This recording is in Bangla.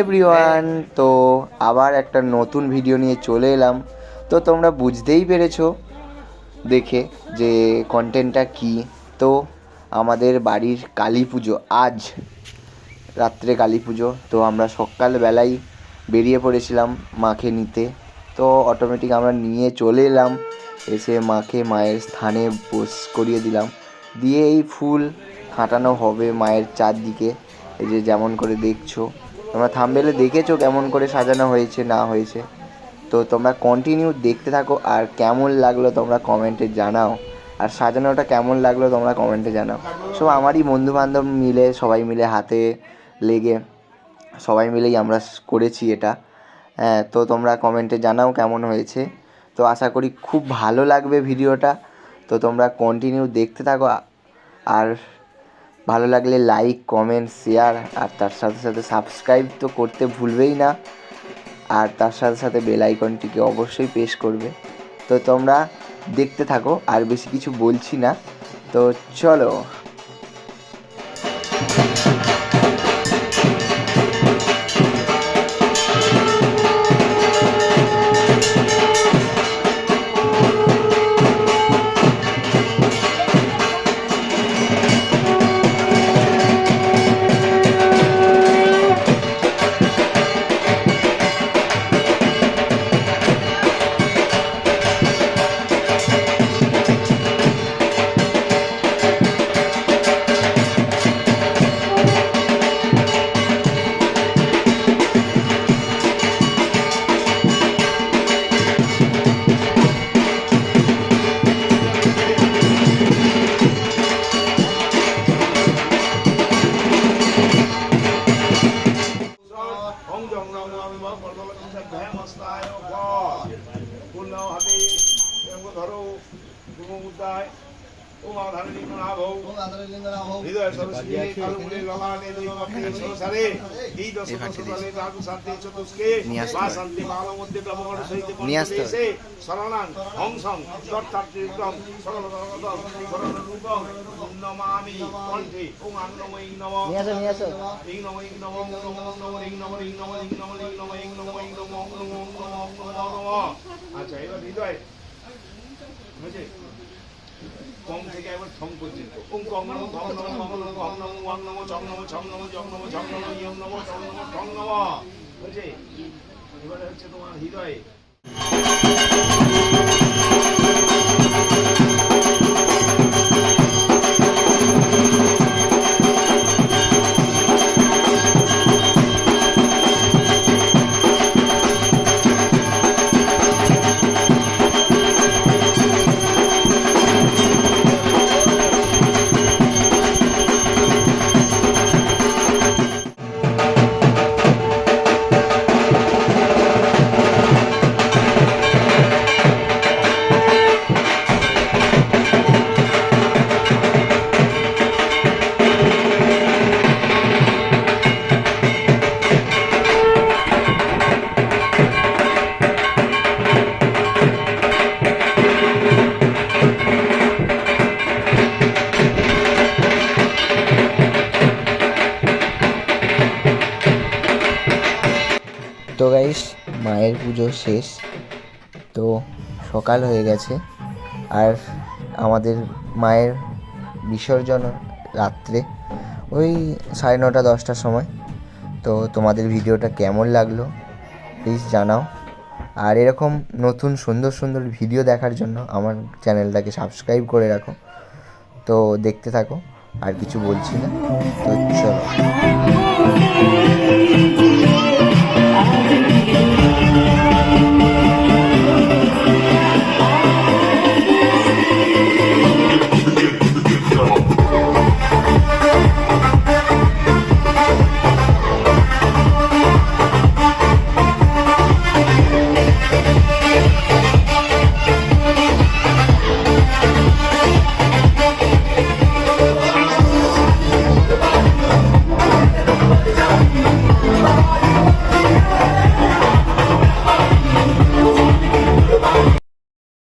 এভরিওয়ান তো আবার একটা নতুন ভিডিও নিয়ে চলে এলাম। তো তোমরা বুঝতেই পেরেছ দেখে যে কন্টেন্টটা কি। তো আমাদের বাড়ির কালী পুজো আজ রাত্রে কালী পুজো তো আমরা সকালবেলাই বেরিয়ে পড়েছিলাম মাকে নিতে। তো অটোমেটিক আমরা নিয়ে চলে এলাম এসে মাকে মায়ের স্থানে বস করিয়ে দিলাম। দিয়ে এই ফুল হাঁটানো হবে মায়ের চারদিকে এই যে যেমন করে দেখছ। তোমরা থাম্বেলে দেখেছ কেমন করে সাজানো হয়েছে, না হয়েছে? তো তোমরা কন্টিনিউ দেখতে থাকো আর কেমন লাগল তোমরা কমেন্টে জানাও। আর সাজানোটা কেমন লাগল তোমরা কমেন্টে জানাও। সব আমারই বন্ধু বান্ধব মিলে, সবাই মিলে হাতে লেগে, সবাই মিলেই আমরা করেছি এটা। হ্যাঁ তো তোমরা কমেন্টে জানাও কেমন হয়েছে। তো আশা করি খুব ভালো লাগবে ভিডিওটা তো তোমরা কন্টিনিউ দেখতে থাকো। আর ভালো লাগলে লাইক কমেন্ট শেয়ার আর তার সাথে সাথে সাবস্ক্রাইব তো করতে ভুলবেই না। আর তার সাথে সাথে বেল আইকনটিকে অবশ্যই পেশ করবে। তো তোমরা দেখতে থাকো, আর বেশি কিছু বলছি না। তো চলো। love for Lord in the Brahma style of God. Who now have a Guru Mudai. নিয়ে আসতে শরণাং হংসং দত্তাত্রিকম সরলতম সরলরূপম নমামি কণ্ঠে ওং আন্নময়ী নম ইং নম ইং নম নম নম ইং নম ইং নম ইং নম ইং নম ইং নম ইং নম নম নম নম আচ্ছা এবার হৃদয় বুঝেছি কম থেকে একবার ঠং করছে ওম কম নম ধম নম মম নম কম নম ওয়াং নম, চম নম, ছম নম জম নম ঝম এবারে হচ্ছে তোমার হৃদয়। তো গাইস মায়ের পুজো শেষ। তো সকাল হয়ে গেছে। আর আমাদের মায়ের বিসর্জন রাত্রে ওই সাড়ে নটা, দশটার সময়। তো তোমাদের ভিডিওটা কেমন লাগল প্লিজ জানাও। আর এরকম নতুন সুন্দর সুন্দর ভিডিও দেখার জন্য আমার চ্যানেলটাকে সাবস্ক্রাইব করে রাখো। তো দেখতে থাকো, আর কিছু বলছি না। তো চলো।